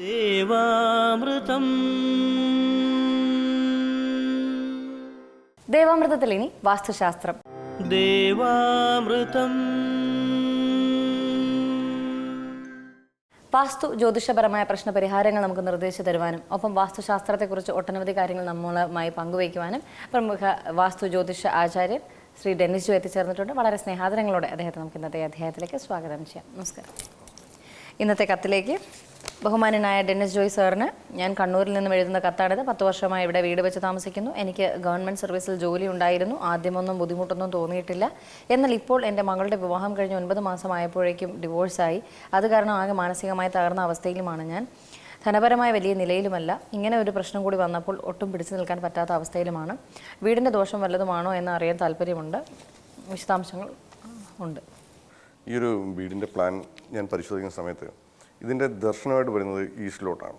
ദേവാമൃതം. ദേവാമൃതത്തിൽ ഇനി വാസ്തുശാസ്ത്രം. ദേവാമൃതം. വാസ്തു ജ്യോതിഷപരമായ പ്രശ്ന പരിഹാരങ്ങൾ നമുക്ക് നിർദ്ദേശിച്ചു തരുവാനും ഒപ്പം വാസ്തുശാസ്ത്രത്തെക്കുറിച്ച് ഒട്ടനവധി കാര്യങ്ങൾ നമ്മളുമായി പങ്കുവയ്ക്കുവാനും പ്രമുഖ വാസ്തു ജ്യോതിഷ ആചാര്യൻ ശ്രീ ഡെന്നിസ് ജു എത്തിച്ചേർന്നിട്ടുണ്ട്. വളരെ സ്നേഹാദരങ്ങളോടെ അദ്ദേഹത്തെ നമുക്ക് ഇന്നത്തെ അധ്യായത്തിലേക്ക് സ്വാഗതം ചെയ്യാം. നമസ്കാരം. ഇന്നത്തെ കത്തിലേക്ക് ബഹുമാനനായ ഡെന്നിസ് ജോയ് സാറിന് ഞാൻ കണ്ണൂരിൽ നിന്നും എഴുതുന്ന കത്താണിത്. പത്ത് വർഷമായി ഇവിടെ വീട് വെച്ച് താമസിക്കുന്നു. എനിക്ക് ഗവൺമെന്റ് സർവീസിൽ ജോലി ഉണ്ടായിരുന്നു. ആദ്യമൊന്നും ബുദ്ധിമുട്ടൊന്നും തോന്നിയിട്ടില്ല. എന്നാൽ ഇപ്പോൾ എന്റെ മകളുടെ വിവാഹം കഴിഞ്ഞ് ഒൻപത് മാസമായപ്പോഴേക്കും ഡിവോഴ്സായി. അത് കാരണം ആകെ മാനസികമായി തകർന്ന അവസ്ഥയിലുമാണ് ഞാൻ. ധനപരമായ വലിയ നിലയിലുമല്ല. ഇങ്ങനെ ഒരു പ്രശ്നം കൂടി വന്നപ്പോൾ ഒട്ടും പിടിച്ചു നിൽക്കാൻ പറ്റാത്ത അവസ്ഥയിലുമാണ്. വീടിന്റെ ദോഷം വല്ലതുമാണോ എന്ന് അറിയാൻ താല്പര്യമുണ്ട്. വിശദാംശങ്ങൾ ഉണ്ട്. ഈ ഒരു വീടിന്റെ പ്ലാൻ ഞാൻ പരിശോധിക്കുന്ന സമയത്ത് ഇതിന്റെ ദർശനമായിട്ട് വരുന്നത് ഈസ്റ്റിലോട്ടാണ്.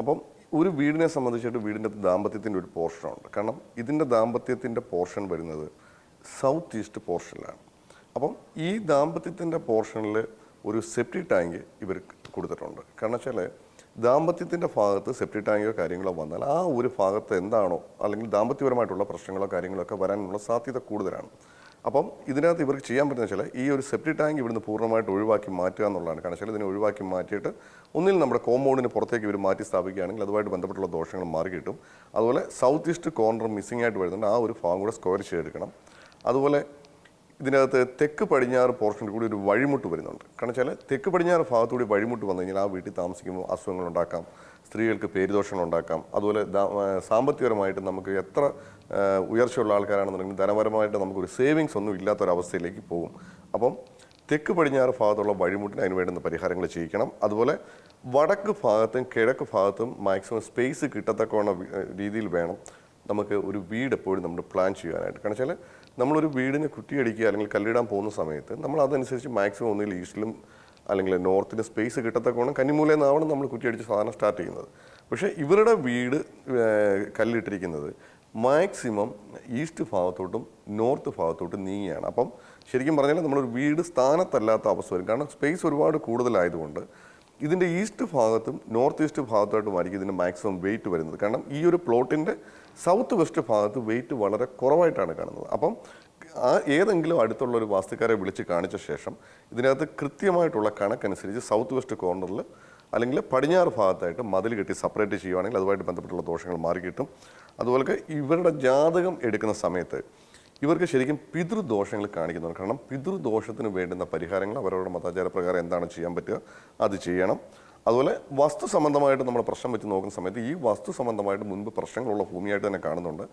അപ്പം ഒരു വീടിനെ സംബന്ധിച്ചിട്ട് വീടിന്റെ ദാമ്പത്യത്തിന്റെ ഒരു പോർഷനുണ്ട്. കാരണം ഇതിന്റെ ദാമ്പത്യത്തിന്റെ പോർഷൻ വരുന്നത് സൗത്ത് ഈസ്റ്റ് പോർഷനിലാണ്. അപ്പം ഈ ദാമ്പത്യത്തിന്റെ പോർഷനിൽ ഒരു സെപ്റ്റി ടാങ്ക് ഇവർ കൊടുത്തിട്ടുണ്ട്. കാരണം വെച്ചാൽ ദാമ്പത്യത്തിന്റെ ഭാഗത്ത് സെപ്റ്റി ടാങ്കോ കാര്യങ്ങളോ വന്നാൽ ആ ഒരു ഭാഗത്ത് എന്താണോ അല്ലെങ്കിൽ ദാമ്പത്യപരമായിട്ടുള്ള പ്രശ്നങ്ങളോ കാര്യങ്ങളോ ഒക്കെ വരാനുള്ള സാധ്യത കൂടുതലാണ്. അപ്പം ഇതിനകത്ത് ഇവർക്ക് ചെയ്യാൻ പറ്റുന്ന വെച്ചാൽ ഈ ഒരു സെപ്റ്റി ടാങ്ക് ഇവിടുന്ന് പൂർണമായിട്ട് ഒഴിവാക്കി മാറ്റുക എന്നുള്ളതാണ്. കാരണം വെച്ചാൽ ഇതിനെ ഒഴിവാക്കി മാറ്റിയിട്ട് ഒന്നിൽ നമ്മുടെ കോമ്പൗണ്ടിന് പുറത്തേക്ക് ഇവർ മാറ്റി സ്ഥാപിക്കുകയാണെങ്കിൽ അതുമായിട്ട് ബന്ധപ്പെട്ടുള്ള ദോഷങ്ങൾ മാറി കിട്ടും. അതുപോലെ സൗത്ത് ഈസ്റ്റ് കോർണർ മിസ്സിംഗ് ആയിട്ട് വരുന്നുണ്ട്. ആ ഒരു ഭാഗം കൂടെ സ്ക്വയർ ചെയ്തെടുക്കണം. അതുപോലെ ഇതിനകത്ത് തെക്ക് പടിഞ്ഞാറ് പോർഷനിൽ കൂടി ഒരു വഴിമുട്ട് വരുന്നുണ്ട്. കാരണം വെച്ചാൽ തെക്ക് പടിഞ്ഞാറ് ഭാഗത്തുകൂടി വഴിമുട്ട് വന്നു കഴിഞ്ഞാൽ ആ വീട്ടിൽ താമസിക്കുമ്പോൾ അസുഖങ്ങൾ ഉണ്ടാക്കാം സ്ത്രീകൾക്ക് പേരുദോഷങ്ങൾ ഉണ്ടാക്കാം. അതുപോലെ സാമ്പത്തികപരമായിട്ട് നമുക്ക് എത്ര ഉയർച്ചയുള്ള ആൾക്കാരാണെന്നുണ്ടെങ്കിൽ ധനപരമായിട്ട് നമുക്കൊരു സേവിങ്സ് ഒന്നും ഇല്ലാത്തൊരവസ്ഥയിലേക്ക് പോകും. അപ്പം തെക്ക് പടിഞ്ഞാറ് ഭാഗത്തുള്ള വഴിമുട്ടിന് അതിന് വേണ്ടുന്ന പരിഹാരങ്ങൾ ചെയ്യിക്കണം. അതുപോലെ വടക്ക് ഭാഗത്തും കിഴക്ക് ഭാഗത്തും മാക്സിമം സ്പേസ് കിട്ടത്തക്കവണ്ണ രീതിയിൽ വേണം. നമുക്ക് ഒരു വീട് എപ്പോഴും നമ്മൾ പ്ലാൻ ചെയ്യാനായിട്ട് കാരണം വെച്ചാൽ നമ്മളൊരു വീടിന് കുറ്റിയടിക്കുക അല്ലെങ്കിൽ കല്ലിടാൻ പോകുന്ന സമയത്ത് നമ്മൾ അതനുസരിച്ച് മാക്സിമം ഒന്നുകിൽ ഈസ്റ്റിലും അല്ലെങ്കിൽ നോർത്തിന് സ്പേസ് കിട്ടത്തക്കോണം കന്നിമൂലയിൽ നിന്നാവണം നമ്മൾ കുറ്റിയടിച്ച് സാധനം സ്റ്റാർട്ട് ചെയ്യുന്നത്. പക്ഷേ ഇവരുടെ വീട് കല്ലിട്ടിരിക്കുന്നത് മാക്സിമം ഈസ്റ്റ് ഭാഗത്തോട്ടും നോർത്ത് ഭാഗത്തോട്ടും നീങ്ങിയാണ്. അപ്പം ശരിക്കും പറഞ്ഞാൽ നമ്മളൊരു വീട് സ്ഥാനത്തല്ലാത്ത അവസ്ഥ വരും. കാരണം സ്പേസ് ഒരുപാട് കൂടുതലായതുകൊണ്ട് ഇതിന്റെ ഈസ്റ്റ് ഭാഗത്തും നോർത്ത് ഈസ്റ്റ് ഭാഗത്തായിട്ടുമായിരിക്കും ഇതിന്റെ മാക്സിമം വെയിറ്റ് വരുന്നത്. കാരണം ഈ ഒരു പ്ലോട്ടിന്റെ സൗത്ത് വെസ്റ്റ് ഭാഗത്ത് വെയിറ്റ് വളരെ കുറവായിട്ടാണ് കാണുന്നത്. അപ്പം ആ ഏതെങ്കിലും അടുത്തുള്ള ഒരു വാസ്തുക്കാരെ വിളിച്ച് കാണിച്ച ശേഷം ഇതിനകത്ത് കൃത്യമായിട്ടുള്ള കണക്കനുസരിച്ച് സൗത്ത് വെസ്റ്റ് കോർണറിൽ അല്ലെങ്കിൽ പടിഞ്ഞാറ് ഭാഗത്തായിട്ട് മതിൽ കെട്ടി സെപ്പറേറ്റ് ചെയ്യുവാണെങ്കിൽ അതുമായിട്ട് ബന്ധപ്പെട്ടുള്ള ദോഷങ്ങൾ മാറി കിട്ടും അതുപോലെ ഇവരുടെ ജാതകം എടുക്കുന്ന സമയത്ത് ഇവർക്ക് ശരിക്കും പിതൃദോഷങ്ങൾ കാണിക്കുന്നുണ്ട് കാരണം പിതൃദോഷത്തിന് വേണ്ടുന്ന പരിഹാരങ്ങൾ അവരവരുടെ മതാചാര പ്രകാരം എന്താണ് ചെയ്യാൻ പറ്റുക അത് ചെയ്യണം. അതുപോലെ വസ്തു സംബന്ധമായിട്ട് നമ്മൾ പ്രശ്നം വെച്ച് നോക്കുന്ന സമയത്ത് ഈ വസ്തു സംബന്ധമായിട്ട് മുൻപ് പ്രശ്നങ്ങളുള്ള ഭൂമിയായിട്ട് തന്നെ കാണുന്നുണ്ട്.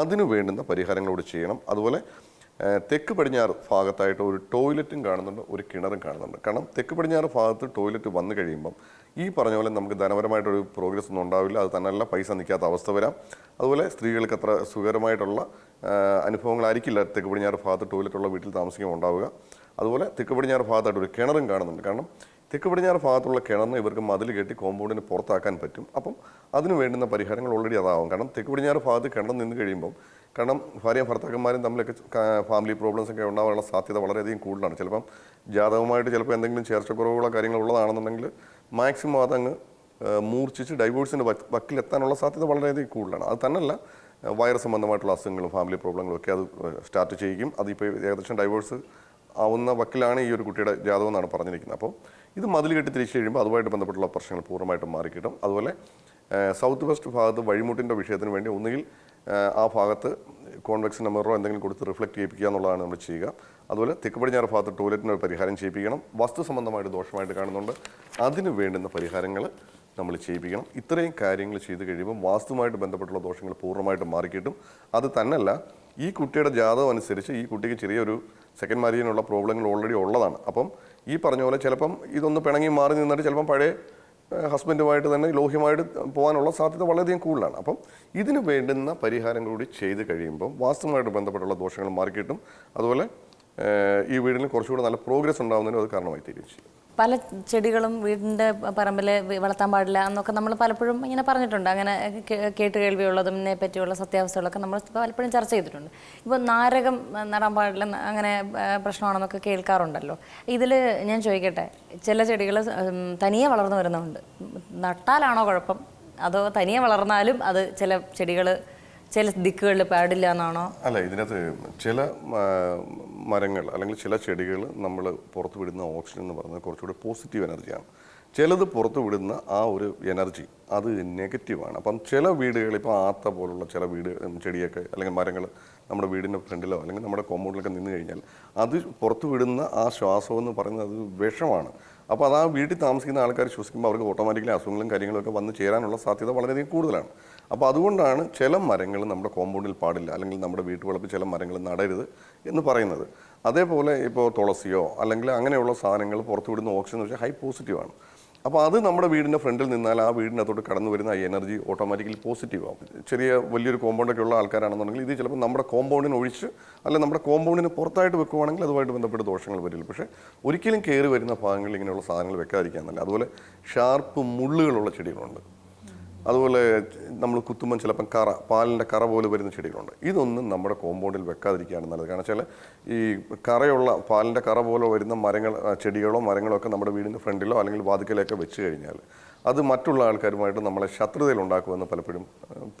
അതിനു വേണ്ടുന്ന പരിഹാരങ്ങളോട് ചെയ്യണം. അതുപോലെ തെക്ക് പടിഞ്ഞാറ് ഭാഗത്തായിട്ട് ഒരു ടോയ്ലറ്റും കാണുന്നുണ്ട് ഒരു കിണറും കാണുന്നുണ്ട്. കാരണം തെക്ക് പടിഞ്ഞാറ് ഭാഗത്ത് ടോയ്ലറ്റ് വന്നു കഴിയുമ്പം ഈ പറഞ്ഞ പോലെ നമുക്ക് ധനപരമായിട്ടൊരു പ്രോഗ്രസ് ഒന്നും ഉണ്ടാവില്ല അത് തന്നെയല്ല പൈസ നിൽക്കാത്ത അവസ്ഥ വരാം. അതുപോലെ സ്ത്രീകൾക്ക് അത്ര സുഖകരമായിട്ടുള്ള അനുഭവങ്ങളായിരിക്കില്ല തെക്ക് പടിഞ്ഞാറ് ഭാഗത്ത് ടോയ്ലറ്റുള്ള വീട്ടിൽ താമസിക്കുമ്പോൾ ഉണ്ടാവുക. അതുപോലെ തെക്ക് പടിഞ്ഞാറ് ഭാഗത്തായിട്ട് ഒരു കിണറും കാണുന്നുണ്ട്. കാരണം തെക്ക് പടിഞ്ഞാറ് ഭാഗത്തുള്ള കിണറിന് ഇവർക്ക് മതിൽ കെട്ടി കോമ്പൗണ്ടിന് പുറത്താക്കാൻ പറ്റും. അപ്പം അതിന് വേണ്ടുന്ന പരിഹാരങ്ങൾ ഓൾറെഡി അതാവും. കാരണം തെക്ക് പടിഞ്ഞാറ് ഭാഗത്ത് കിണർ നിന്ന് കഴിയുമ്പം കാരണം ഭാര്യയും ഭർത്താക്കന്മാരും തമ്മിലൊക്കെ ഫാമിലി പ്രോബ്ലംസ് ഒക്കെ ഉണ്ടാവാനുള്ള സാധ്യത വളരെയധികം കൂടുതലാണ്. ചിലപ്പം ജാതകമായിട്ട് ചിലപ്പോൾ എന്തെങ്കിലും ചേർച്ചക്കുറവുകളോ കാര്യങ്ങളോ ഉള്ളതാണെന്നുണ്ടെങ്കിൽ മാക്സിമം അതങ്ങ് മൂർച്ഛിച്ച് ഡൈവോഴ്സിന്റെ വക്കിലെത്താനുള്ള സാധ്യത വളരെയധികം കൂടുതലാണ്. അത് തന്നെയല്ല വൈറസ് സംബന്ധമായിട്ടുള്ള അസുഖങ്ങളും ഫാമിലി പ്രോബ്ലങ്ങളും ഒക്കെ അത് സ്റ്റാർട്ട് ചെയ്യിക്കും. അതിപ്പോൾ ഏകദേശം ഡൈവോഴ്സ് ആവുന്ന വക്കിലാണ് ഈ ഒരു കുട്ടിയുടെ ജാതകം എന്നാണ് പറഞ്ഞിരിക്കുന്നത്. അപ്പോൾ ഇത് മതിൽ കെട്ടി തിരിച്ചു കഴിയുമ്പോൾ അതുമായിട്ട് ബന്ധപ്പെട്ടുള്ള പ്രശ്നങ്ങൾ പൂർണമായിട്ടും മാറിക്കിട്ടും. അതുപോലെ സൗത്ത് വെസ്റ്റ് ഭാഗത്ത് വഴിമുട്ടിന്റെ വിഷയത്തിന് വേണ്ടി ഒന്നുകിൽ ആ, ഭാഗത്ത് കോൺവെക്സ് നമ്പറോ എന്തെങ്കിലും കൊടുത്ത് റിഫ്ലക്ട് ചെയ്യിപ്പിക്കുക എന്നുള്ളതാണ് നമ്മൾ ചെയ്യുക. അതുപോലെ തെക്ക് പടിഞ്ഞാറ് ഭാഗത്ത് ടോയ്ലറ്റിന് ഒരു പരിഹാരം ചെയ്യിപ്പിക്കണം. വസ്തു സംബന്ധമായിട്ട് ദോഷമായിട്ട് കാണുന്നുണ്ട്. അതിന് വേണ്ടുന്ന പരിഹാരങ്ങൾ നമ്മൾ ചെയ്യിപ്പിക്കണം. ഇത്രയും കാര്യങ്ങൾ ചെയ്ത് കഴിയുമ്പോൾ വാസ്തുമായിട്ട് ബന്ധപ്പെട്ടുള്ള ദോഷങ്ങൾ പൂർണമായിട്ടും മാറിക്കിട്ടും. അത് തന്നെയല്ല ഈ കുട്ടിയുടെ ജാതകം അനുസരിച്ച് ഈ കുട്ടിക്ക് ചെറിയൊരു സെക്കൻഡ് മാരിയനുള്ള പ്രോബ്ലങ്ങൾ ഓൾറെഡി ഉള്ളതാണ്. അപ്പം ഈ പറഞ്ഞ പോലെ ചിലപ്പം ഇതൊന്ന് പിണങ്ങി മാറി നിന്നിട്ട് ചിലപ്പം പഴയ ഹസ്ബൻഡുമായിട്ട് തന്നെ ലോഹ്യമായിട്ട് പോകാനുള്ള സാധ്യത വളരെയധികം കൂടുതലാണ്. അപ്പം ഇതിന് വേണ്ടുന്ന പരിഹാരങ്ങൾ കൂടി ചെയ്ത് കഴിയുമ്പോൾ വാസ്തുവുമായിട്ട് ബന്ധപ്പെട്ടുള്ള ദോഷങ്ങൾ മാറിക്കിട്ടും. അതുപോലെ ഈ വീടിന് കുറച്ചുകൂടെ നല്ല പ്രോഗ്രസ് ഉണ്ടാകുന്നതിനും അത് കാരണമായി തീരുകയും പല ചെടികളും വീടിന്റെ പറമ്പിൽ വളർത്താൻ പാടില്ല എന്നൊക്കെ നമ്മൾ പലപ്പോഴും ഇങ്ങനെ പറഞ്ഞിട്ടുണ്ട്. അങ്ങനെ കേട്ട് കേൾവിയുള്ളതിനെ പറ്റിയുള്ള സത്യാവസ്ഥകളൊക്കെ നമ്മൾ പലപ്പോഴും ചർച്ച ചെയ്തിട്ടുണ്ട്. ഇപ്പോൾ നാരകം നടാൻ പാടില്ല അങ്ങനെ പ്രശ്നമാണെന്നൊക്കെ കേൾക്കാറുണ്ടല്ലോ. ഇതിൽ ഞാൻ ചോദിക്കട്ടെ ചില ചെടികൾ തനിയെ വളർന്നു വരുന്നുണ്ട്. നട്ടാലാണോ കുഴപ്പം? അതോ തനിയെ വളർന്നാലും അത് ചില ചെടികൾ ചില ദിക്കുകളിൽ പാടില്ല എന്നാണോ? അല്ല ഇതിനകത്ത് ചില മരങ്ങൾ അല്ലെങ്കിൽ ചില ചെടികൾ നമ്മൾ പുറത്തു വിടുന്ന ഓക്സിജൻ എന്ന് പറയുന്നത് കുറച്ചുകൂടി പോസിറ്റീവ് എനർജിയാണ്. ചിലത് പുറത്തു വിടുന്ന ആ ഒരു എനർജി അത് നെഗറ്റീവാണ്. അപ്പം ചില വീടുകൾ ഇപ്പോൾ ആത്ത പോലുള്ള ചില വീട് ചെടിയൊക്കെ അല്ലെങ്കിൽ മരങ്ങൾ നമ്മുടെ വീടിന്റെ ഫ്രണ്ടിലോ അല്ലെങ്കിൽ നമ്മുടെ കോമ്പൗണ്ടിലൊക്കെ നിന്ന് കഴിഞ്ഞാൽ അത് പുറത്തു വിടുന്ന ആ ശ്വാസം എന്ന് പറയുന്നത് അത് വിഷമാണ്. അപ്പോൾ അത് ആ വീട്ടിൽ താമസിക്കുന്ന ആൾക്കാർ ശ്വസിക്കുമ്പോൾ അവർക്ക് ഓട്ടോമാറ്റിക്കലി അസുഖങ്ങളും കാര്യങ്ങളൊക്കെ വന്ന് ചേരാനുള്ള സാധ്യത വളരെയധികം കൂടുതലാണ്. അപ്പോൾ അതുകൊണ്ടാണ് ചില മരങ്ങൾ നമ്മുടെ കോമ്പൗണ്ടിൽ പാടില്ല അല്ലെങ്കിൽ നമ്മുടെ വീട്ടുവളപ്പിൽ ചില മരങ്ങൾ നടരുത് എന്ന് പറയുന്നത്. അതേപോലെ ഇപ്പോൾ തുളസിയോ അല്ലെങ്കിൽ അങ്ങനെയുള്ള സാധനങ്ങൾ പുറത്തു വിടുന്ന ഓക്സിജൻ എന്ന് വെച്ചാൽ ഹൈ പോസിറ്റീവാണ് അപ്പോൾ അത് നമ്മുടെ വീടിന്റെ ഫ്രണ്ടിൽ നിന്നാൽ ആ വീടിനകത്തോട്ട് കടന്നു വരുന്ന ആ എനർജി ഓട്ടോമാറ്റിക്കലി പോസിറ്റീവ് ആവും. ചെറിയ വലിയൊരു കോമ്പൗണ്ടൊക്കെ ഉള്ള ആൾക്കാരാണെന്നുണ്ടെങ്കിൽ ഇത് ചിലപ്പോൾ നമ്മുടെ കോമ്പൗണ്ടിന് ഒഴിച്ച് അല്ല നമ്മുടെ കോമ്പൗണ്ടിന് പുറത്തായിട്ട് വെക്കുവാണെങ്കിൽ അതുമായിട്ട് ബന്ധപ്പെട്ട് ദോഷങ്ങൾ വരില്ല. പക്ഷേ ഒരിക്കലും കയറി വരുന്ന ഭാഗങ്ങളിൽ ഇങ്ങനെയുള്ള സാധനങ്ങൾ വെക്കാതിരിക്കാൻ നല്ല. അതുപോലെ ഷാർപ്പ് മുള്ളുകളുള്ള ചെടികളുണ്ട്. അതുപോലെ നമ്മൾ കുത്തുമ്പം ചിലപ്പം കറ പാലിന്റെ കറ പോലെ വരുന്ന ചെടികളുണ്ട്. ഇതൊന്നും നമ്മുടെ കോമ്പൗണ്ടിൽ വെക്കാതിരിക്കുകയാണ് നല്ലത്. കാരണം വെച്ചാൽ ഈ കറയുള്ള പാലിന്റെ കറ പോലെ വരുന്ന മരങ്ങൾ ചെടികളോ മരങ്ങളോ ഒക്കെ നമ്മുടെ വീടിന്റെ ഫ്രണ്ടിലോ അല്ലെങ്കിൽ വാതിക്കലൊക്കെ വെച്ച് കഴിഞ്ഞാൽ അത് മറ്റുള്ള ആൾക്കാരുമായിട്ട് നമ്മളെ ശത്രുതയിൽ ഉണ്ടാക്കുമെന്ന് പലപ്പോഴും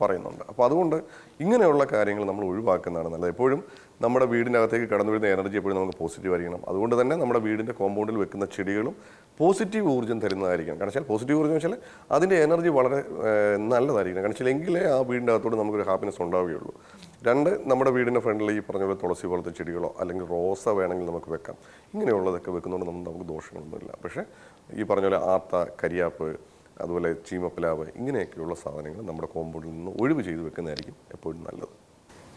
പറയുന്നുണ്ട്. അപ്പോൾ അതുകൊണ്ട് ഇങ്ങനെയുള്ള കാര്യങ്ങൾ നമ്മൾ ഒഴിവാക്കുന്നതാണ് നല്ലത്. എപ്പോഴും നമ്മുടെ വീടിനകത്തേക്ക് കടന്നു വരുന്ന എനർജി എപ്പോഴും നമുക്ക് പോസിറ്റീവ് ആയിരിക്കണം. അതുകൊണ്ട് തന്നെ നമ്മുടെ വീടിന്റെ കോമ്പൗണ്ടിൽ വെക്കുന്ന ചെടികളും പോസിറ്റീവ് ഊർജം തരുന്നതായിരിക്കണം. കാരണം വെച്ചാൽ പോസിറ്റീവ് ഊർജം വെച്ചാൽ അതിന്റെ എനർജി വളരെ നല്ലതായിരിക്കണം. കാരണം വെച്ചാൽ എങ്കിലേ ആ വീടിന്റെ അകത്തോട് നമുക്കൊരു ഹാപ്പിനെസ് ഉണ്ടാവുകയുള്ളൂ. രണ്ട് നമ്മുടെ വീടിന്റെ ഫ്രണ്ടിൽ ഈ പറഞ്ഞ പോലെ തുളസി പോലത്തെ ചെടികളോ അല്ലെങ്കിൽ റോസ വേണമെങ്കിൽ നമുക്ക് വെക്കാം. ഇങ്ങനെയുള്ളതൊക്കെ വെക്കുന്നതുകൊണ്ട് നമുക്ക് ദോഷങ്ങളൊന്നുമില്ല. പക്ഷേ ഈ പറഞ്ഞ പോലെ ആത്ത കരിയാപ്പ് അതുപോലെ ചീമപ്പിലാവ് ഇങ്ങനെയൊക്കെയുള്ള സാധനങ്ങൾ നമ്മുടെ കോമ്പൗണ്ടിൽ നിന്ന് ഒഴിവ് ചെയ്ത് വെക്കുന്നതായിരിക്കും എപ്പോഴും നല്ലത്.